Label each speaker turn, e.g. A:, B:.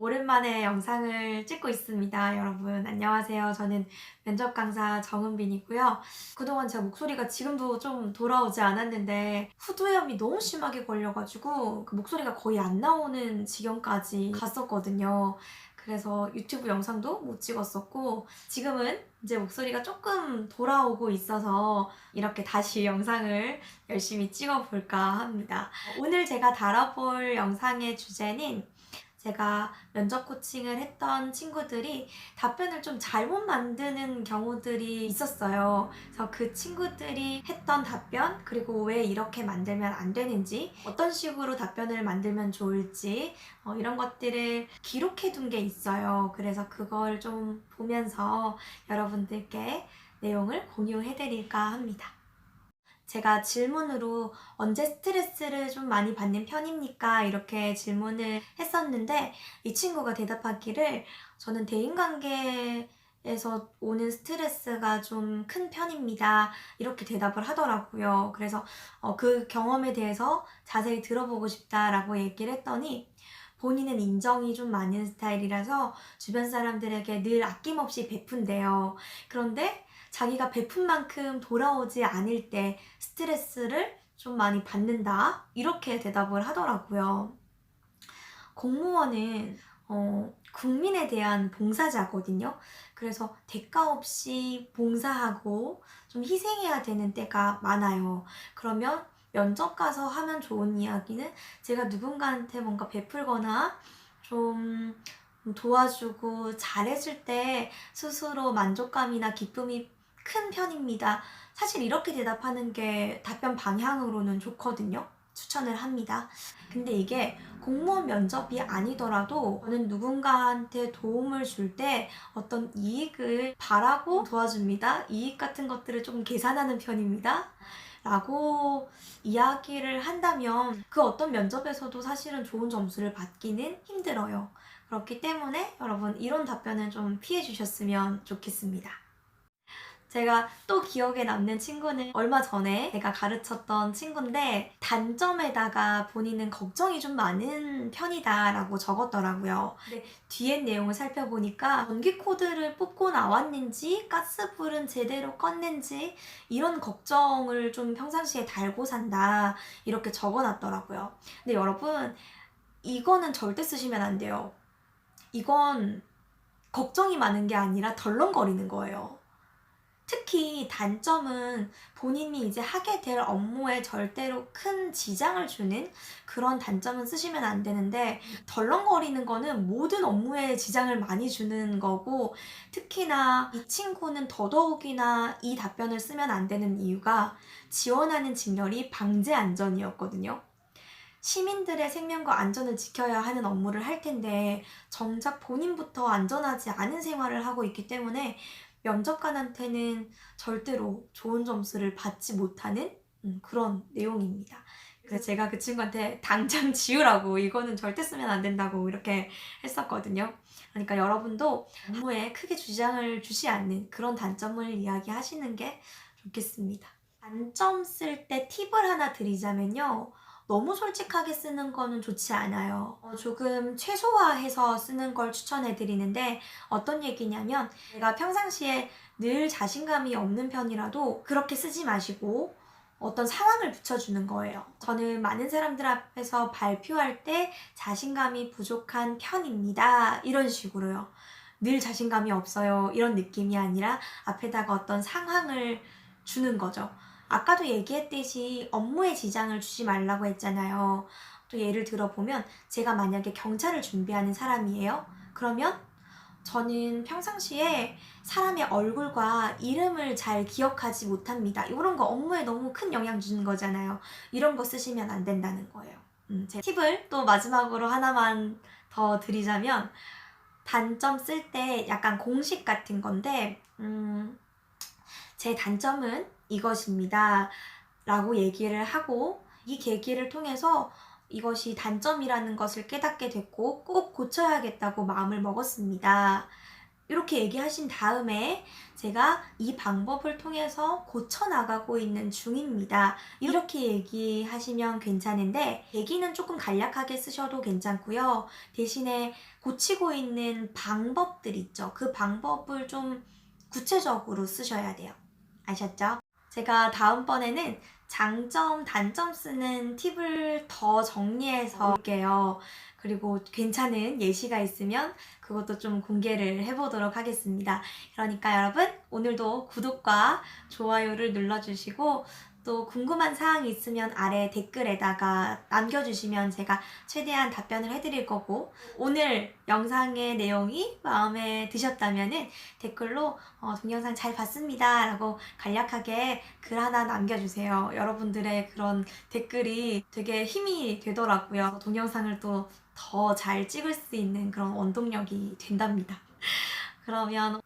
A: 오랜만에 영상을 찍고 있습니다. 여러분, 안녕하세요. 저는 면접 강사 정은빈이고요. 그동안 제 목소리가 지금도 좀 돌아오지 않았는데, 후두염이 너무 심하게 걸려가지고, 그 목소리가 거의 안 나오는 지경까지 갔었거든요. 그래서 유튜브 영상도 못 찍었었고, 지금은 이제 목소리가 조금 돌아오고 있어서 이렇게 다시 영상을 열심히 찍어볼까 합니다. 오늘 제가 다뤄볼 영상의 주제는 제가 면접 코칭을 했던 친구들이 답변을 좀 잘못 만드는 경우들이 있었어요. 그래서 그 친구들이 했던 답변, 그리고 왜 이렇게 만들면 안 되는지, 어떤 식으로 답변을 만들면 좋을지, 어, 이런 것들을 기록해 둔 게 있어요. 그래서 그걸 좀 보면서 여러분들께 내용을 공유해 드릴까 합니다. 제가 질문으로 언제 스트레스를 좀 많이 받는 편입니까? 이렇게 질문을 했었는데 이 친구가 대답하기를 저는 대인관계에서 오는 스트레스가 좀 큰 편입니다. 이렇게 대답을 하더라고요. 그래서 어, 그 경험에 대해서 자세히 들어보고 싶다라고 얘기를 했더니 본인은 인정이 좀 많은 스타일이라서 주변 사람들에게 늘 아낌없이 베푼대요. 그런데 자기가 베푼 만큼 돌아오지 않을 때 스트레스를 좀 많이 받는다. 이렇게 대답을 하더라고요. 공무원은 어, 국민에 대한 봉사자거든요. 그래서 대가 없이 봉사하고 좀 희생해야 되는 때가 많아요. 그러면 면접 가서 하면 좋은 이야기는 제가 누군가한테 뭔가 베풀거나 좀 도와주고 잘해줄 때 스스로 만족감이나 기쁨이 큰 편입니다. 사실 이렇게 대답하는 게 답변 방향으로는 좋거든요. 추천을 합니다. 근데 이게 공무원 면접이 아니더라도 저는 누군가한테 도움을 줄 때 어떤 이익을 바라고 도와줍니다. 이익 같은 것들을 조금 계산하는 편입니다. 라고 이야기를 한다면 그 어떤 면접에서도 사실은 좋은 점수를 받기는 힘들어요. 그렇기 때문에 여러분 이런 답변은 좀 피해 주셨으면 좋겠습니다. 제가 또 기억에 남는 친구는 얼마 전에 제가 가르쳤던 친구인데 단점에다가 본인은 걱정이 좀 많은 편이다라고 적었더라고요. 근데 뒤에 내용을 살펴보니까 전기 코드를 뽑고 나왔는지 가스불은 제대로 껐는지 이런 걱정을 좀 평상시에 달고 산다 이렇게 적어놨더라고요. 근데 여러분 이거는 절대 쓰시면 안 돼요. 이건 걱정이 많은 게 아니라 덜렁거리는 거예요. 특히 단점은 본인이 이제 하게 될 업무에 절대로 큰 지장을 주는 그런 단점은 쓰시면 안 되는데 덜렁거리는 거는 모든 업무에 지장을 많이 주는 거고 특히나 이 친구는 더더욱이나 이 답변을 쓰면 안 되는 이유가 지원하는 직렬이 방제 안전이었거든요. 시민들의 생명과 안전을 지켜야 하는 업무를 할 텐데 정작 본인부터 안전하지 않은 생활을 하고 있기 때문에 면접관한테는 절대로 좋은 점수를 받지 못하는 음, 그런 내용입니다. 그래서 제가 그 친구한테 당장 지우라고 이거는 절대 쓰면 안 된다고 이렇게 했었거든요. 그러니까 여러분도 업무에 크게 주장을 주지 않는 그런 단점을 이야기하시는 게 좋겠습니다. 단점 쓸 때 팁을 하나 드리자면요. 너무 솔직하게 쓰는 거는 좋지 않아요. 어, 조금 최소화해서 쓰는 걸 추천해 드리는데 어떤 얘기냐면 내가 평상시에 늘 자신감이 없는 편이라도 그렇게 쓰지 마시고 어떤 상황을 붙여주는 거예요. 저는 많은 사람들 앞에서 발표할 때 자신감이 부족한 편입니다. 이런 식으로요. 늘 자신감이 없어요. 이런 느낌이 아니라 앞에다가 어떤 상황을 주는 거죠. 아까도 얘기했듯이 업무에 지장을 주지 말라고 했잖아요. 또 예를 들어보면 제가 만약에 경찰을 준비하는 사람이에요. 그러면 저는 평상시에 사람의 얼굴과 이름을 잘 기억하지 못합니다. 이런 거 업무에 너무 큰 영향 주는 거잖아요. 이런 거 쓰시면 안 된다는 거예요. 음, 제 팁을 또 마지막으로 하나만 더 드리자면 단점 쓸 때 약간 공식 같은 건데 음, 제 단점은 이것입니다. 라고 얘기를 하고 이 계기를 통해서 이것이 단점이라는 것을 깨닫게 됐고 꼭 고쳐야겠다고 마음을 먹었습니다. 이렇게 얘기하신 다음에 제가 이 방법을 통해서 고쳐나가고 있는 중입니다. 이렇게 얘기하시면 괜찮은데, 얘기는 조금 간략하게 쓰셔도 괜찮고요. 대신에 고치고 있는 방법들 있죠. 그 방법을 좀 구체적으로 쓰셔야 돼요. 아셨죠? 제가 다음번에는 장점, 단점 쓰는 팁을 더 정리해서 올게요. 그리고 괜찮은 예시가 있으면 그것도 좀 공개를 해보도록 하겠습니다. 그러니까 여러분, 오늘도 구독과 좋아요를 눌러주시고, 또 궁금한 사항이 있으면 아래 댓글에다가 남겨주시면 제가 최대한 답변을 해드릴 거고, 오늘 영상의 내용이 마음에 드셨다면은 댓글로 어, 동영상 잘 봤습니다 라고 간략하게 글 하나 남겨주세요. 여러분들의 그런 댓글이 되게 힘이 되더라고요. 동영상을 또 더 잘 찍을 수 있는 그런 원동력이 된답니다. 그러면!